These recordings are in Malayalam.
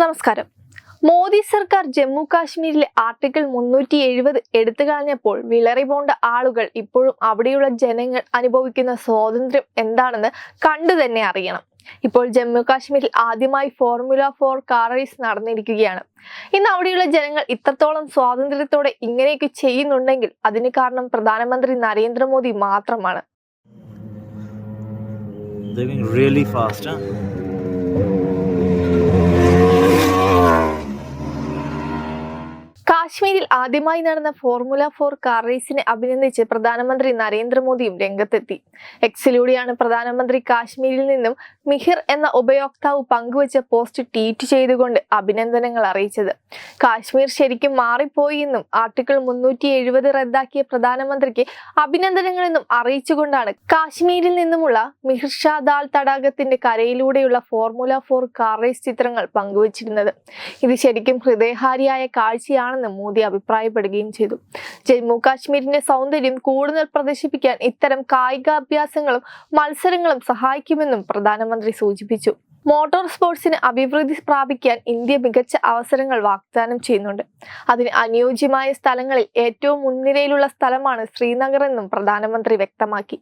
നമസ്കാരം. മോദി സർക്കാർ ജമ്മു കാശ്മീരിലെ ആർട്ടിക്കിൾ മുന്നൂറ്റി എഴുപത് എടുത്തു കളഞ്ഞപ്പോൾ വിളറി പോണ്ട ആളുകൾ ഇപ്പോഴും അവിടെയുള്ള ജനങ്ങൾ അനുഭവിക്കുന്ന സ്വാതന്ത്ര്യം എന്താണെന്ന് കണ്ടു തന്നെ അറിയണം. ഇപ്പോൾ ജമ്മു കാശ്മീരിൽ ആദ്യമായി ഫോർമുല ഫോർ കാർ റേസ് നടന്നിരിക്കുകയാണ്. ഇന്ന് അവിടെയുള്ള ജനങ്ങൾ ഇത്രത്തോളം സ്വാതന്ത്ര്യത്തോടെ ഇങ്ങനെയൊക്കെ ചെയ്യുന്നുണ്ടെങ്കിൽ അതിന് കാരണം പ്രധാനമന്ത്രി നരേന്ദ്രമോദി മാത്രമാണ്. കാശ്മീരിൽ ആദ്യമായി നടന്ന ഫോർമുല ഫോർ കാർ റേസിനെ അഭിനന്ദിച്ച് പ്രധാനമന്ത്രി നരേന്ദ്രമോദിയും രംഗത്തെത്തി. എക്സിലൂടെയാണ് പ്രധാനമന്ത്രി കാശ്മീരിൽ നിന്നും മിഹിർ എന്ന ഉപയോക്താവ് പങ്കുവച്ച പോസ്റ്റ് ട്വീറ്റ് ചെയ്തുകൊണ്ട് അഭിനന്ദനങ്ങൾ അറിയിച്ചത്. കാശ്മീർ ശരിക്കും മാറിപ്പോയി എന്നും ആർട്ടിക്കിൾ മുന്നൂറ്റി എഴുപത് റദ്ദാക്കിയ പ്രധാനമന്ത്രിക്ക് അഭിനന്ദനങ്ങളെന്നും അറിയിച്ചുകൊണ്ടാണ് കാശ്മീരിൽ നിന്നുമുള്ള മിഹിർ ഷാ ദാൽ തടാകത്തിന്റെ കരയിലൂടെയുള്ള ഫോർമുല ഫോർ കാർ റേസ് ചിത്രങ്ങൾ പങ്കുവച്ചിരുന്നത്. ഇത് ശരിക്കും ഹൃദയഹാരിയായ കാഴ്ചയാണെന്ന് മോദി അഭിപ്രായപ്പെടുകയും ചെയ്തു. ജമ്മു കാശ്മീരിന്റെ സൗന്ദര്യം കൂടുതൽ പ്രദർശിപ്പിക്കാൻ ഇത്തരം കായികാഭ്യാസങ്ങളും മത്സരങ്ങളും സഹായിക്കുമെന്നും പ്രധാനമന്ത്രി സൂചിപ്പിച്ചു. മോട്ടോർ സ്പോർട്സിന് അഭിവൃദ്ധി പ്രാപിക്കാൻ ഇന്ത്യ മികച്ച അവസരങ്ങൾ വാഗ്ദാനം ചെയ്യുന്നുണ്ട്. അതിന് അനുയോജ്യമായ സ്ഥലങ്ങളിൽ ഏറ്റവും മുൻനിരയിലുള്ള സ്ഥലമാണ് ശ്രീനഗർ എന്നും പ്രധാനമന്ത്രി വ്യക്തമാക്കി.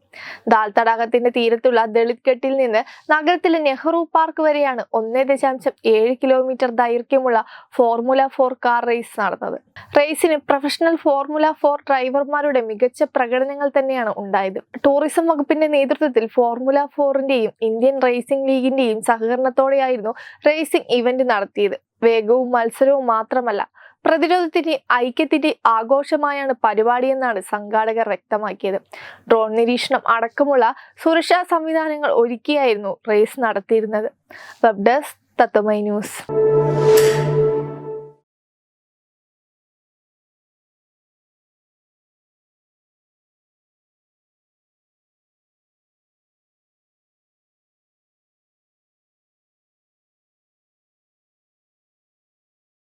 ദാൽ തടാകത്തിന്റെ തീരത്തുള്ള ദളിത് ഘട്ടിൽ നിന്ന് നഗരത്തിലെ നെഹ്റു പാർക്ക് വരെയാണ് ഒന്നേ ദശാംശം ഏഴ് കിലോമീറ്റർ ദൈർഘ്യമുള്ള ഫോർമുല ഫോർ കാർ റേസ് നടന്നത്. റേസിന് പ്രൊഫഷണൽ ഫോർമുല ഫോർ ഡ്രൈവർമാരുടെ മികച്ച പ്രകടനങ്ങൾ തന്നെയാണ് ഉണ്ടായത്. ടൂറിസം വകുപ്പിന്റെ നേതൃത്വത്തിൽ ഫോർമുല ഫോറിന്റെയും ഇന്ത്യൻ റേസിംഗ് ലീഗിന്റെയും സഹകരണത്തോടെയായിരുന്നു റേസിംഗ് ഇവന്റ് നടത്തിയത്. വേഗവും മത്സരവും മാത്രമല്ല പ്രതിരോധത്തിന്റെ ഐക്യത്തിന്റെ ആഘോഷമായാണ് പരിപാടിയെന്നാണ് സംഘാടകർ വ്യക്തമാക്കിയത്. ഡ്രോൺ നിരീക്ഷണം അടക്കമുള്ള സുരക്ഷാ സംവിധാനങ്ങൾ ഒരുക്കിയായിരുന്നു റേസ് നടത്തിയിരുന്നത്. Web desk Tatwamayi news